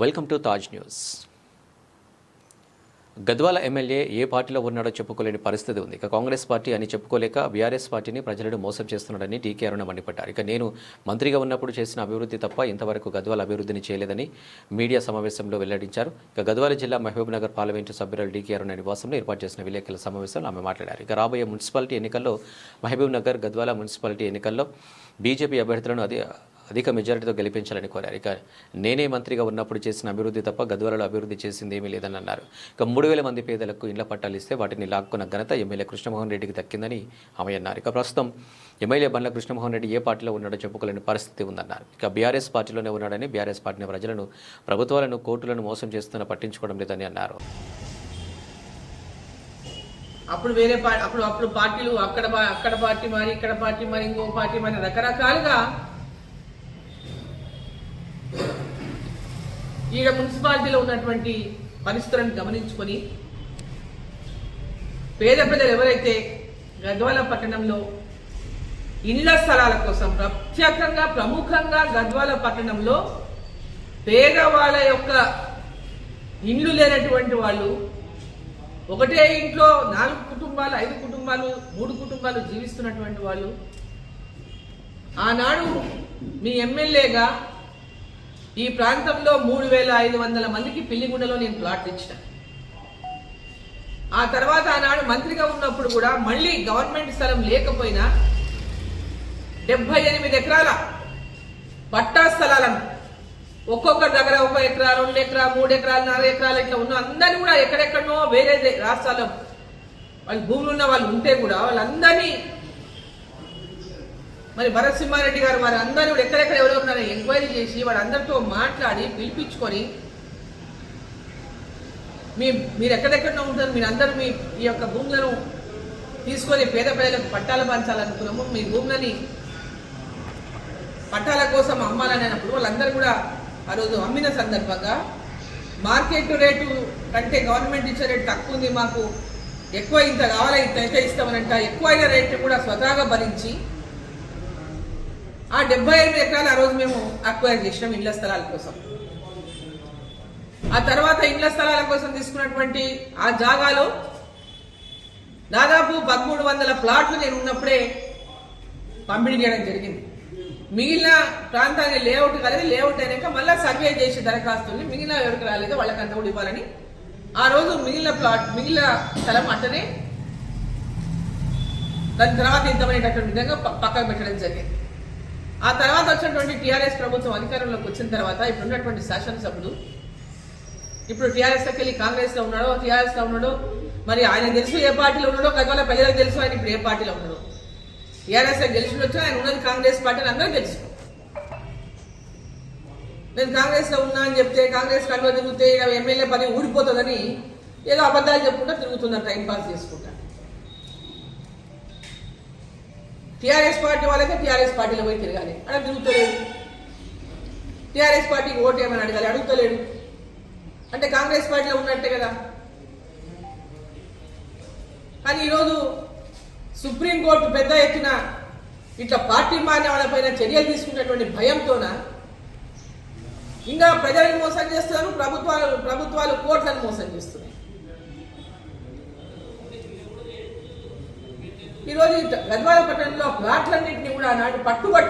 Welcome to Taj news. Gadwal MLA ఏ పార్టీలో ఉన్నాడో చెప్పుకోలేని పరిస్థితి ఉంది. ఇక కాంగ్రెస్ పార్టీ అని చెప్పుకోలేక బీఆర్ఎస్ పార్టీని ప్రజలను మోసం చేస్తున్నాడని టీకే అరుణ మండిపడ్డారు. ఇక నేను మంత్రిగా ఉన్నప్పుడు చేసిన అభివృద్ధి తప్ప ఇంతవరకు గద్వాల అభివృద్ధిని చేయలేదని మీడియా సమావేశంలో వెల్లడించారు. ఇక గద్వాల జిల్లా మహబూబ్ నగర్ పార్లమెంటు సభ్యురాలు డీకే అరుణ నివాసంలో ఏర్పాటు చేసిన విలేకరుల సమావేశంలో ఆమె మాట్లాడారు. ఇక రాబోయే మున్సిపాలిటీ ఎన్నికల్లో మహబూబ్ నగర్ గద్వాల మున్సిపాలిటీ ఎన్నికల్లో బీజేపీ అభ్యర్థులను అది అధిక మెజారిటీతో గెలిపించాలని కోరారు. ఇక నేనే మంత్రిగా ఉన్నప్పుడు చేసిన అభివృద్ధి తప్ప గద్వాలలో అభివృద్ధి చేసింది ఏమీ లేదని అన్నారు ఇక మూడు వేల మంది పేదలకు ఇళ్ళ పట్టాలు ఇస్తే వాటిని లాక్కున్న ఘనత ఎమ్మెల్యే కృష్ణమోహన్ రెడ్డికి దక్కిందని ఆమె అన్నారు. ఇక ప్రస్తుతం ఎమ్మెల్యే బండ్ల కృష్ణమోహన్ రెడ్డి ఏ పార్టీలో ఉన్నాడో చెప్పుకోలేని పరిస్థితి ఉందన్నారు. ఇక బీఆర్ఎస్ పార్టీలోనే ఉన్నాడని బీఆర్ఎస్ పార్టీని ప్రజలను ప్రభుత్వాలను కోర్టులను మోసం చేస్తున్న పట్టించుకోవడం లేదని అన్నారు. అప్పుడు వేరే పార్టీ అప్పుడు అప్పుడు పార్టీలు అక్కడ అక్కడ పార్టీ మరి ఇక్కడ పార్టీ మరి ఇంకో పార్టీ మరి రకరకాలుగా ఈడ మున్సిపాలిటీలో ఉన్నటువంటి పరిస్థితులను గమనించుకొని పేద ప్రజలు ఎవరైతే గద్వాల పట్టణంలో ఇళ్ళ స్థలాల కోసం ప్రత్యేకంగా ప్రముఖంగా గద్వాల పట్టణంలో పేదవాళ్ళ యొక్క ఇండ్లు లేనటువంటి వాళ్ళు ఒకటే ఇంట్లో నాలుగు కుటుంబాలు ఐదు కుటుంబాలు మూడు కుటుంబాలు జీవిస్తున్నటువంటి వాళ్ళు ఆనాడు మీ ఎమ్మెల్యేగా ఈ ప్రాంతంలో మూడు వేల ఐదు వందల మందికి పిల్లిగుండలో నేను ప్లాట్ ఇచ్చిన ఆ తర్వాత ఆనాడు మంత్రిగా ఉన్నప్పుడు కూడా మళ్ళీ గవర్నమెంట్ స్థలం లేకపోయినా డెబ్బై ఎనిమిది ఎకరాల పట్టా స్థలాలను ఒక్కొక్క దగ్గర ఒక ఎకరా రెండు ఎకరా మూడు ఎకరాలు నాలుగు ఎకరాలు ఇట్లా ఉన్న అందరినీ కూడా ఎక్కడెక్కడనో వేరే రాష్ట్రాల్లో వాళ్ళు భూములు ఉన్న వాళ్ళు ఉంటే కూడా వాళ్ళందరినీ మరి భరత్ సింహారెడ్డి గారు వారి అందరూ కూడా ఎక్కడెక్కడ ఎవరు ఉన్నారో ఎంక్వైరీ చేసి వాళ్ళందరితో మాట్లాడి పిలిపించుకొని మీ మీరు ఎక్కడెక్కడో ఉంటారు మీరు అందరూ మీ ఈ యొక్క భూములను తీసుకొని పేద ప్రజలకు పట్టాలు పంచాలనుకున్నాము. మీ భూములని పట్టాల కోసం అమ్మాలని అన్నప్పుడు వాళ్ళందరూ కూడా ఆ రోజు అమ్మిన సందర్భంగా మార్కెట్ రేటు కంటే గవర్నమెంట్ ఇచ్చే రేటు తక్కువ ఉంది మాకు ఎక్కువ ఇంత కావాలి ఇంత అయితే ఇస్తామనంట ఎక్కువ అయిన రేటు కూడా స్వతహాగా భరించి ఆ డెబ్బై ఎనిమిది ఎకరాలు ఆ రోజు మేము అక్వైర్ చేసినాం ఇండ్ల స్థలాల కోసం. ఆ తర్వాత ఇండ్ల స్థలాల కోసం తీసుకున్నటువంటి ఆ జాగాలో దాదాపు పదమూడు వందల ప్లాట్లు నేను ఉన్నప్పుడే పంపిణీ చేయడం జరిగింది. మిగిలిన ప్రాంతాన్ని లేఅవుట్ కాలేదు లేఅవుట్ అయినాక మళ్ళీ సర్వే చేసి దరఖాస్తుల్ని మిగిలిన ఎవరికి రాలేదో వాళ్ళకి అంత కూడా ఇవ్వాలని ఆ రోజు మిగిలిన ప్లాట్ మిగిలిన స్థలం అట్టనే దాని తర్వాత ఇంతమైనటువంటి విధంగా పక్కకు పెట్టడం జరిగింది. ఆ తర్వాత వచ్చినటువంటి టీఆర్ఎస్ ప్రభుత్వం అధికారంలోకి వచ్చిన తర్వాత ఇప్పుడు ఉన్నటువంటి శాసనసభ్యుడు ఇప్పుడు టీఆర్ఎస్లోకి వెళ్ళి కాంగ్రెస్లో ఉన్నాడో టీఆర్ఎస్లో ఉన్నాడో మరి ఆయన తెలుసు ఏ పార్టీలో ఉన్నాడో గతంలో ప్రజలకు తెలుసు ఆయన ఇప్పుడు ఏ పార్టీలో ఉన్నాడో. టీఆర్ఎస్ గెలిచి వచ్చి ఆయన ఉన్నది కాంగ్రెస్ పార్టీ అని అందరూ తెలుసు నేను కాంగ్రెస్లో ఉన్నా అని చెప్తే కాంగ్రెస్ కంట్లో తిరిగితే ఎమ్మెల్యే పని ఊడిపోతుందని ఏదో అబద్ధాలు చెప్పుకుంటా తిరుగుతున్నారు టైం పాస్ చేసుకుంటా. టీఆర్ఎస్ పార్టీ వాళ్ళైతే టీఆర్ఎస్ పార్టీలో పోయి తిరగాలి. అక్కడ తిరుగుతలేదు టీఆర్ఎస్ పార్టీకి ఓటు ఏమని అడగాలి? అడుగుతలేడు. అంటే కాంగ్రెస్ పార్టీలో ఉన్నట్టే కదా. కానీ ఈరోజు సుప్రీంకోర్టు పెద్ద ఎత్తున ఇట్లా పార్టీ మారిన వాళ్ళపైన చర్యలు తీసుకున్నటువంటి భయంతోన ఇంకా ప్రజలను మోసం చేస్తున్నారు ప్రభుత్వాలు ప్రభుత్వాలు కోర్టులను మోసం చేస్తున్నారు. ఈరోజు ఈ గద్వాల పట్టణంలో ప్లాట్లన్నింటినీ కూడా నాటి పట్టుబట్టి